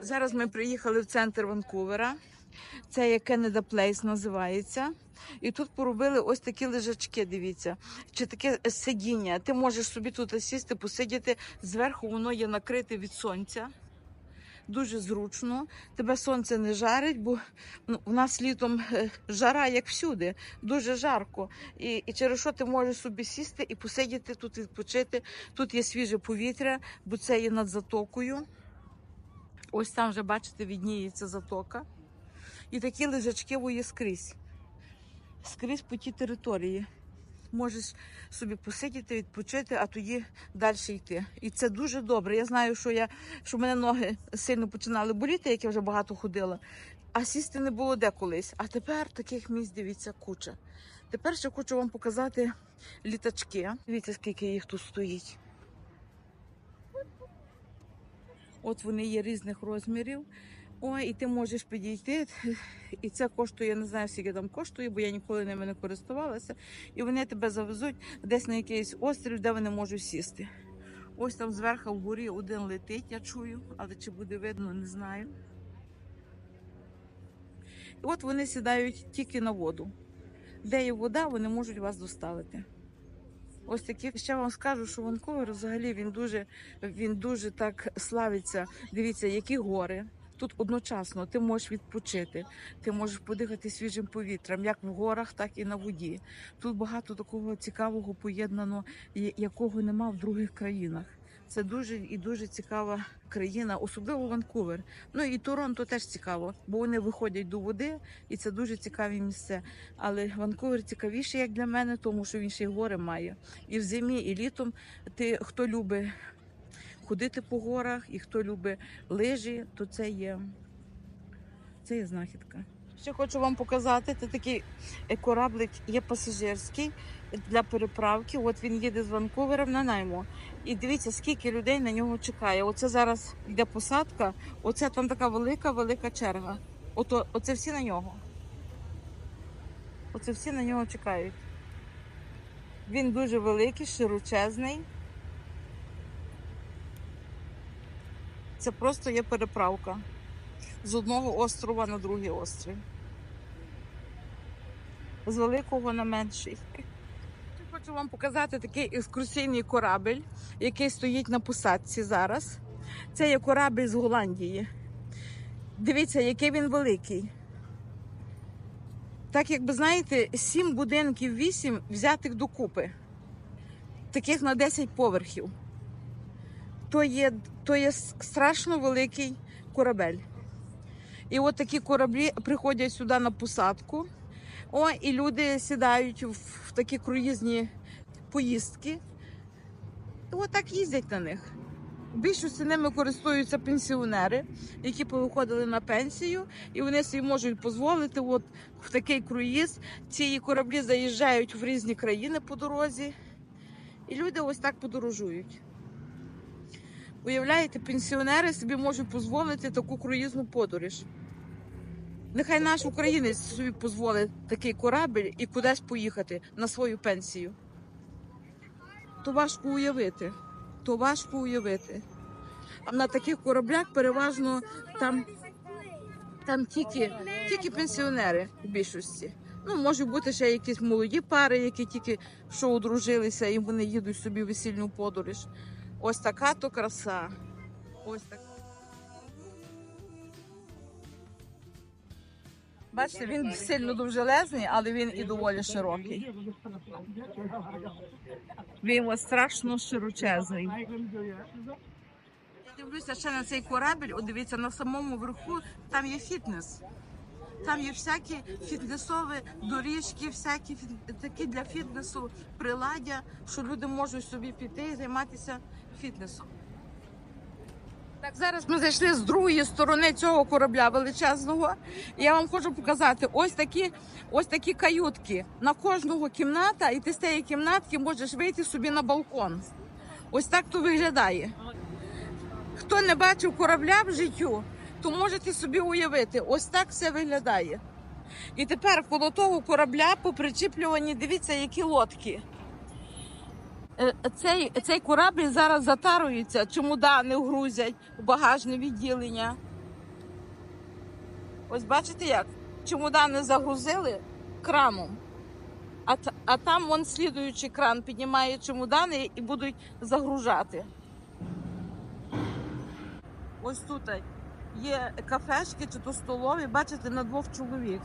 Зараз ми приїхали в центр Ванкувера. Це є Canada Place називається. І тут поробили ось такі лежачки, дивіться, чи таке сидіння. Ти можеш собі тут сісти, посидіти. Зверху воно є накрите від сонця. Дуже зручно. Тебе сонце не жарить, бо ну, у нас літом е, жара, як всюди, дуже жарко. І, і через що ти можеш собі сісти і посидіти тут, відпочити. Тут є свіже повітря, бо це є над затокою. Ось там вже, бачите, відніється затока. І такі лежачки є скрізь. Скрізь по тій території. Можеш собі посидіти, відпочити, а тоді далі йти. І це дуже добре. Я знаю, що я що в мене ноги сильно починали боліти, як я вже багато ходила. А сісти не було де колись. А тепер таких місць дивіться куча. Тепер ще хочу вам показати літачки. Дивіться, скільки їх тут стоїть. От вони є різних розмірів. Ой, і ти можеш підійти, і це коштує, я не знаю, скільки там коштує, бо я ніколи ними не користувалася. І вони тебе завезуть десь на якийсь острів, де вони можуть сісти. Ось там зверху вгорі один летить, я чую, але чи буде видно, не знаю. І от вони сідають тільки на воду. Де є вода, вони можуть вас доставити. Ось такі ще вам скажу, що Ванкувер взагалі він дуже, він дуже так славиться. Дивіться, які гори. Тут одночасно ти можеш відпочити, ти можеш подихати свіжим повітрям, як в горах, так і на воді. Тут багато такого цікавого поєднано, якого нема в других країнах. Це дуже і дуже цікава країна, особливо Ванкувер. Ну і Торонто теж цікаво, бо вони виходять до води, і це дуже цікаві місця. Але Ванкувер цікавіший, як для мене, тому що він ще й гори має. І в зимі, і літом ти хто любить ходити по горах, і хто любить лижі, то це є, це є знахідка. Ще хочу вам показати, це такий кораблик є пасажирський для переправки. От він їде з Ванкувера в Нанаймо. І дивіться, скільки людей на нього чекає. Оце зараз йде посадка, оце там така велика, велика черга. Ото, оце всі на нього. Оце всі на нього чекають. Він дуже великий, широчезний. Це просто є переправка з одного острова на другий острів. З великого на менший. Хочу вам показати такий екскурсійний корабель, який стоїть на посадці зараз. Це є корабель з Голландії. Дивіться, який він великий. Так, якби знаєте, сім будинків, вісім взятих докупи. Таких на 10 поверхів то є, то є страшно великий корабель. І от такі кораблі приходять сюди на посадку. О, і люди сідають в, такі круїзні поїздки. І от так їздять на них. Більшості ними користуються пенсіонери, які повиходили на пенсію, і вони собі можуть дозволити от в такий круїз. Ці кораблі заїжджають в різні країни по дорозі, і люди ось так подорожують. Уявляєте, пенсіонери собі можуть дозволити таку круїзну подорож. Нехай наш українець собі дозволить такий корабель і кудись поїхати на свою пенсію. То важко уявити. То важко уявити. А на таких кораблях переважно там, там тільки, тільки пенсіонери в більшості. Ну, може бути ще якісь молоді пари, які тільки що одружилися і вони їдуть собі в весільну подорож. Ось така то краса. Ось так. Бачите, він сильно довжелезний, але він і доволі широкий. Він ось страшно широчезний. Дивлюся ще на цей корабель, дивіться, на самому верху там є фітнес. Там є всякі фітнесові доріжки, всякі такі для фітнесу приладдя, що люди можуть собі піти і займатися фітнесом. Так, зараз ми зайшли з другої сторони цього корабля величезного. Я вам хочу показати ось такі, ось такі каютки. На кожного кімната, і ти з цієї кімнатки можеш вийти собі на балкон. Ось так то виглядає. Хто не бачив корабля в життю, то можете собі уявити, ось так все виглядає. І тепер коло того корабля попричіплювані, дивіться, які лодки. Е, Цей, цей корабль зараз затарується, чемодани грузять у багажне відділення. Ось бачите як? Чемодани загрузили краном, а, а там вон слідуючий кран піднімає чемодани і будуть загружати. Ось тут є кафешки чи то столові, бачите, на двох чоловік.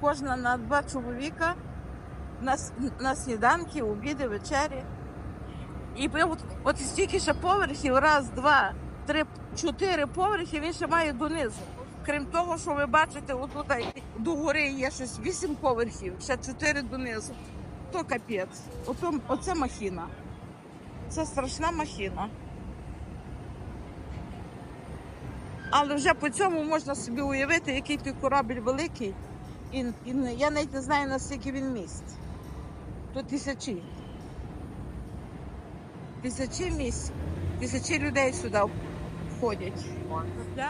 Кожна на два чоловіка на, на сніданки, обіди, вечері. І от, от стільки ще поверхів, раз, два, три, чотири поверхи, він ще має донизу. Крім того, що ви бачите, отут до гори є щось вісім поверхів, ще чотири донизу. То капець. Ото, оце махіна. Це страшна махіна. Але вже по цьому можна собі уявити, який той корабль великий. І, і я навіть не знаю, наскільки він місць. Тут тисячі. Тисячі місць, тисячі людей сюди входять.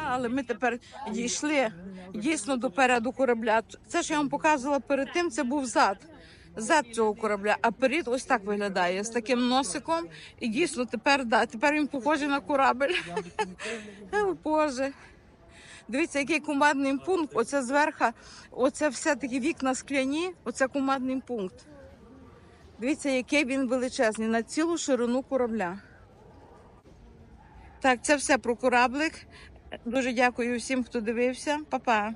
Але ми тепер дійшли дійсно до переду корабля. Це, що я вам показувала перед тим, це був зад. Зад цього корабля, а перед ось так виглядає з таким носиком. І дійсно тепер да, тепер він похожий на корабль. О, Боже. Дивіться, який командний пункт. Оце зверху, оце все такі вікна скляні, оце командний пункт. Дивіться, який він величезний на цілу ширину корабля. Так, це все про кораблик. Дуже дякую всім, хто дивився. Па-па.